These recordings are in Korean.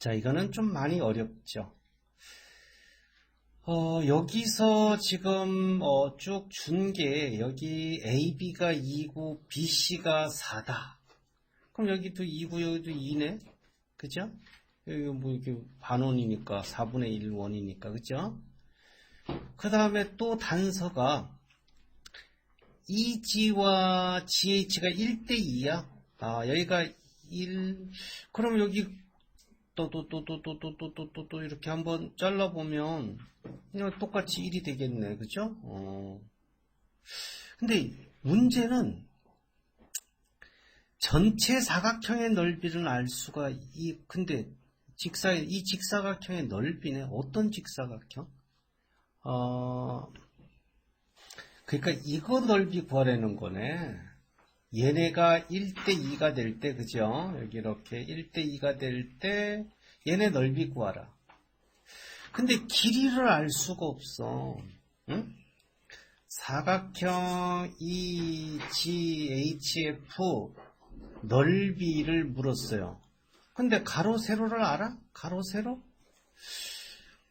자, 이거는 좀 많이 어렵죠. 어, 여기서 지금 어, 쭉 준 게 여기 AB가 2고 BC가 4다. 그럼 여기도 2고 여기도 2네. 그죠? 여기 뭐 이렇게 반원이니까 4분의 1 원이니까 그죠? 그 다음에 또 단서가 EG와 GH가 1대 2야. 아, 여기가 1, 그럼 여기 또, 또, 또, 또, 또, 또, 또, 또, 또, 또, 이렇게 한번 잘라보면, 똑같이 1이 되겠네. 그죠? 어. 근데 문제는 전체 사각형의 넓이를 알 수가, 이, 근데 직사, 이 직사각형의 넓이네. 어떤 직사각형? 어, 그러니까 이거 넓이 구하라는 거네. 얘네가 1대2가 될 때, 그죠? 여기 이렇게 1대2가 될 때, 얘네 넓이 구하라. 근데 길이를 알 수가 없어. 응? 사각형 EGHF 넓이를 물었어요. 근데 가로, 세로를 알아? 가로, 세로?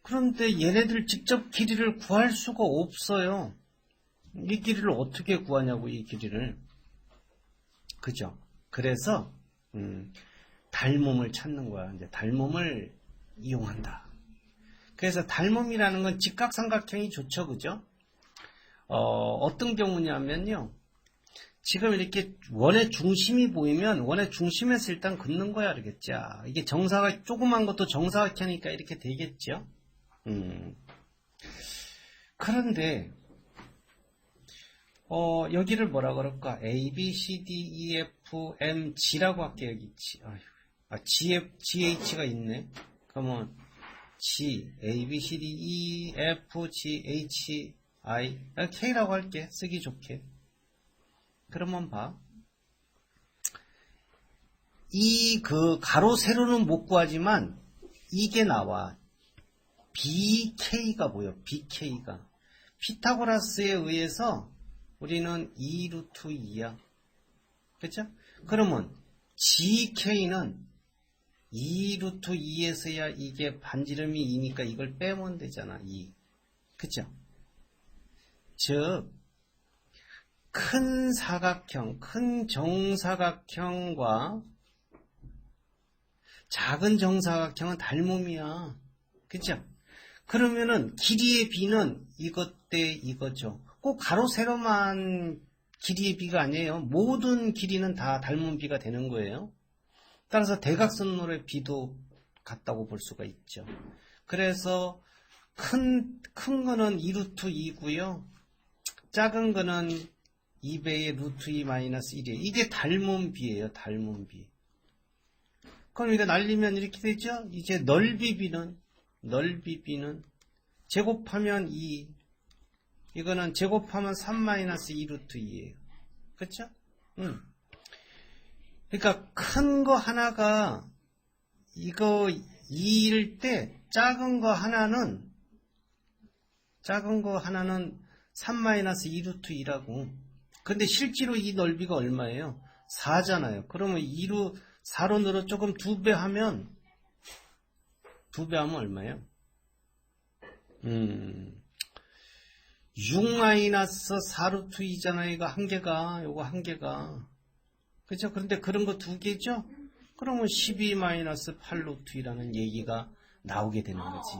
그런데 얘네들 직접 길이를 구할 수가 없어요. 이 길이를 어떻게 구하냐고, 이 길이를. 그죠? 그래서 음, 닮음을 찾는 거야. 이제 닮음을 이용한다. 그래서 닮음이라는 건 직각삼각형이 좋죠, 그죠? 어, 떤 경우냐면요. 지금 이렇게 원의 중심이 보이면 원의 중심에서 일단 긋는 거야, 알겠죠? 이게 정사각 조그만 것도 정사각형이니까 이렇게 되겠죠. 음. 그런데 어, 여기를 뭐라 그럴까? A, B, C, D, E, F, M, G라고 할게요. 여기 G. 아휴. 아, G, F, GH가 있네. 그러면 G, A, B, C, D, E, F, G, H, I. 아, K라고 할게. 쓰기 좋게. 그러면 봐. 이 그 가로 세로는 못 구하지만 이게 나와. BK가 뭐요? BK가. 피타고라스에 의해서 우리는 2 루트 2야. 그쵸? 그러면 GK는 2 루트 2에서야 이게 반지름이 2니까 이걸 빼면 되잖아. 2. 그쵸? 즉, 큰 사각형, 큰 정사각형과 작은 정사각형은 닮음이야. 그쵸? 그러면은 길이의 비는 이것 대 이거죠. 꼭 가로 세로만 길이의 비가 아니에요. 모든 길이는 다 닮은 비가 되는 거예요. 따라서 대각선로의 비도 같다고 볼 수가 있죠. 그래서 큰, 큰 거는 2루트 2고요. 작은 거는 2배의 루트 2 마이너스 1이에요. 이게 닮은 비예요. 닮은 비. 그럼 이거 날리면 이렇게 되죠? 이제 넓이 비는, 넓이 비는 제곱하면 2, 이거는 제곱하면 3-2루트 2예요. 그쵸? 응. 그러니까 큰 거 하나가 이거 2일 때 작은 거 하나는 작은 거 하나는 3-2루트 2라고. 근데 실제로 이 넓이가 얼마예요? 4잖아요. 그러면 2로 4로 늘어 조금 2배 하면 2배 하면 얼마예요? 음. 6-4루트 2잖아요. 이거 한 개가, 요거 한 개가. 그죠? 그런데 그런 거 두 개죠? 그러면 12-8루트 2라는 얘기가 나오게 되는 거지.